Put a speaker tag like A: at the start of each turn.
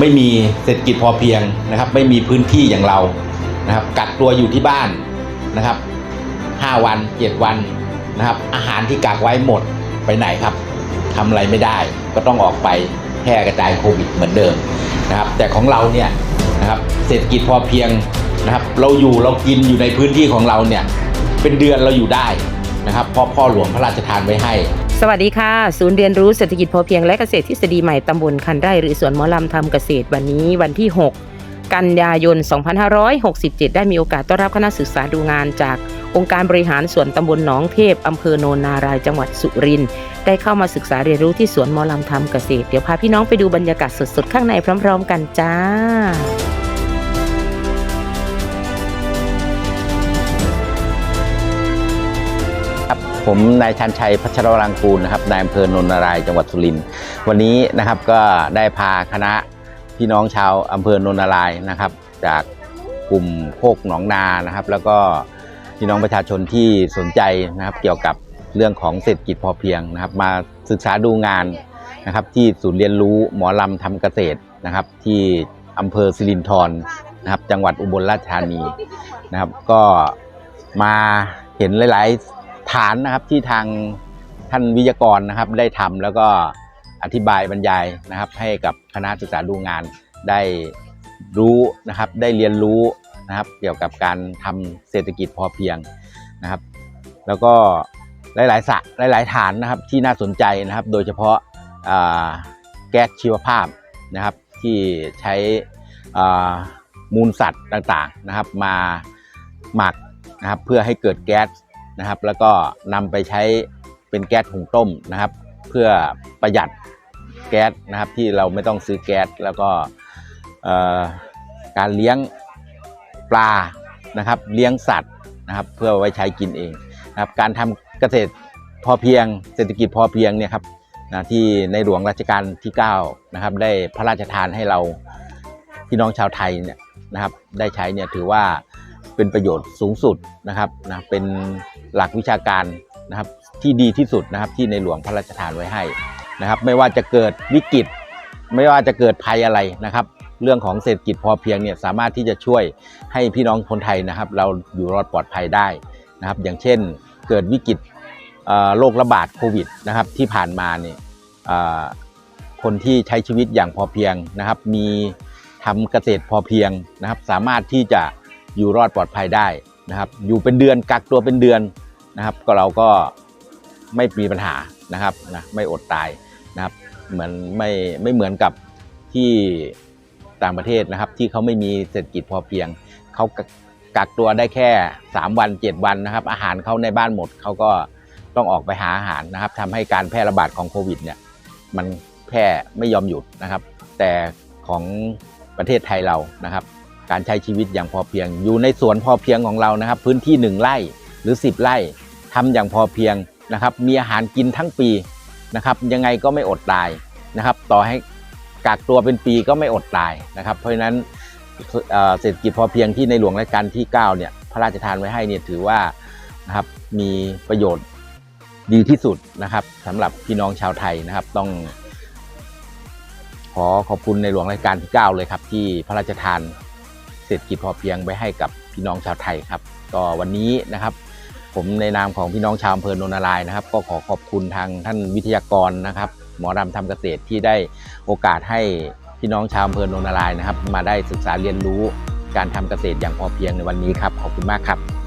A: ไม่มีเศรษฐกิจพอเพียงนะครับ ไม่มีพื้นที่อย่างเรานะครับ กักตัวอยู่ที่บ้านนะครับ 5 วัน 7 วันนะครับ อาหารที่กักไว้หมดไปไหนครับทำอะไรไม่ได้ ก็ต้องออกไปแพร่กระจายโควิดเหมือนเดิมนะครับ แต่ของเราเนี่ยนะครับเศรษฐกิจพอเพียงนะครับ เราอยู่เรากินอยู่ในพื้นที่ของเราเนี่ยเป็นเดือนเราอยู่ได้นะครับเพราะพ่อหลวงพระราชทานไว้ให้
B: สวัสดีค่ะ ศูนย์เรียนรู้เศรษฐกิจพอเพียงและเกษตรทฤษฎีใหม่ตำบลคันไร่หรือสวนหมอลำทำเกษตรวันนี้วันที่ 6 กันยายน 2567 ได้มีโอกาสต้อนรับคณะศึกษาดูงานจากองค์การบริหารส่วนตำบลหนองเทพอำเภอโนนนารายจังหวัดสุรินทร์ได้เข้ามาศึกษาเรียนรู้ที่สวนหมอลำทำเกษตร เดี๋ยวพาพี่น้องไปดูบรรยากาศสดๆ ข้างในพร้อม ๆ กันจ้า
A: ผมนายชันชัยพัชรวรังกูลนะครับนายอำเภอโนนนารายจังหวัดสุรินทร์วันนี้นะครับก็ได้พาคณะพี่น้องชาวอำเภอโนนนารายนะครับ จากกลุ่มโคกหนองนานะครับ แล้วก็พี่น้องประชาชนที่สนใจนะครับ เกี่ยวกับเรื่องของเศรษฐกิจพอเพียงนะครับ มาศึกษาดูงานนะครับ ที่ศูนย์เรียนรู้หมอลำทำเกษตรนะครับ ที่อำเภอสิรินธรนะครับ จังหวัดอุบลราชธานีนะครับ ก็มาเห็นหลาย ๆ ฐานนะครับที่ทางท่านวิทยากรนะครับได้ทำแล้วก็อธิบายบรรยายนะครับ ให้กับคณะศึกษาดูงานได้รู้นะครับได้เรียนรู้นะครับ เกี่ยวกับการทำเศรษฐกิจพอเพียงนะครับ แล้วก็หลายๆสระหลาย ๆ ฐานนะครับที่น่าสนใจนะครับ โดยเฉพาะาแก๊สชีวภาพนะครับ ที่ใช้มูลสัตว์ต่างๆนะครับ มาหมักนะครับเพื่อให้เกิดแก๊ส นะครับ แล้วก็นำไปใช้เป็นแก๊สหุงต้มนะครับ เพื่อประหยัดแก๊สนะครับที่เราไม่ต้องซื้อแก๊สแล้วก็การเลี้ยงปลานะครับ เลี้ยงสัตว์นะครับ เพื่อไว้ใช้กินเองนะครับ การทำเกษตรพอเพียง เศรษฐกิจพอเพียงเนี่ยครับนะที่ในหลวงรัชกาลที่9นะครับ ได้พระราชทานให้เราพี่น้องชาวไทยเนี่ยนะครับ ได้ใช้เนี่ยถือว่าเป็นประโยชน์สูงสุดนะครับนะเป็น หลักวิชาการนะครับที่ดีที่สุดนะครับที่ในหลวงพระราชทานไว้ให้นะครับ ไม่ว่าจะเกิดวิกฤต ไม่ว่าจะเกิดภัยอะไรนะครับ เรื่องของเศรษฐกิจพอเพียงเนี่ยสามารถที่จะช่วยให้พี่น้องคนไทยนะครับ เราอยู่รอดปลอดภัยได้นะครับ อย่างเช่นเกิดวิกฤตโรคระบาดโควิดนะครับที่ผ่านมาเนี่ยคนที่ใช้ชีวิตอย่างพอเพียงนะครับ มีทำเกษตรพอเพียงนะครับ สามารถที่จะอยู่รอดปลอดภัยได้ นะครับ อยู่เป็นเดือนกักตัวเป็นเดือนนะครับ ก็เราก็ไม่มีปัญหานะครับนะไม่อดตายนะครับ เหมือนไม่ไม่เหมือนกับที่ต่างประเทศนะครับ ที่เขาไม่มีเศรษฐกิจพอเพียงเขากักตัวได้แค่ 3 วัน 7 วันนะครับ อาหารเขาในบ้านหมดเขาก็ต้องออกไปหาอาหารนะครับทำให้การแพร่ระบาดของโควิดเนี่ยมันแพร่ไม่ยอมหยุดนะครับ แต่ของประเทศไทยเรานะครับ การใช้ชีวิตอย่างพอเพียง อยู่ในสวนพอเพียงของเรานะครับ พื้นที่ 1 ไร่หรือ 10 ไร่ทำอย่างพอเพียงนะครับ มีอาหารกินทั้งปีนะครับ ยังไงก็ไม่อดตายนะครับ ต่อให้กักตัวเป็นปีก็ไม่อดตายนะครับ เพราะฉะนั้นเศรษฐกิจพอเพียงที่ในหลวงรัชกาลที่ 9 เนี่ยพระราชทานไว้ให้เนี่ยถือว่านะครับมีประโยชน์ดีที่สุดนะครับสำหรับพี่น้องชาวไทยนะครับ ต้อง ขอขอบคุณในหลวงรัชกาลที่ 9 เลยครับ ที่พระราชทาน ศรษฐกิจพอเพียงไว้ให้กับพี่น้องชาวไทยครับ ก็วันนี้นะครับ ผมในนามของพี่น้องชาวอำเภอโนนนารายนะครับ ก็ขอขอบคุณทางท่านวิทยากรนะครับ หมอรำทำเกษตรที่ได้โอกาสให้พี่น้องชาวอำเภอโนนนารายนะครับ มาได้ศึกษาเรียนรู้การทำเกษตรอย่างพอเพียงในวันนี้ครับขอบคุณมากครับ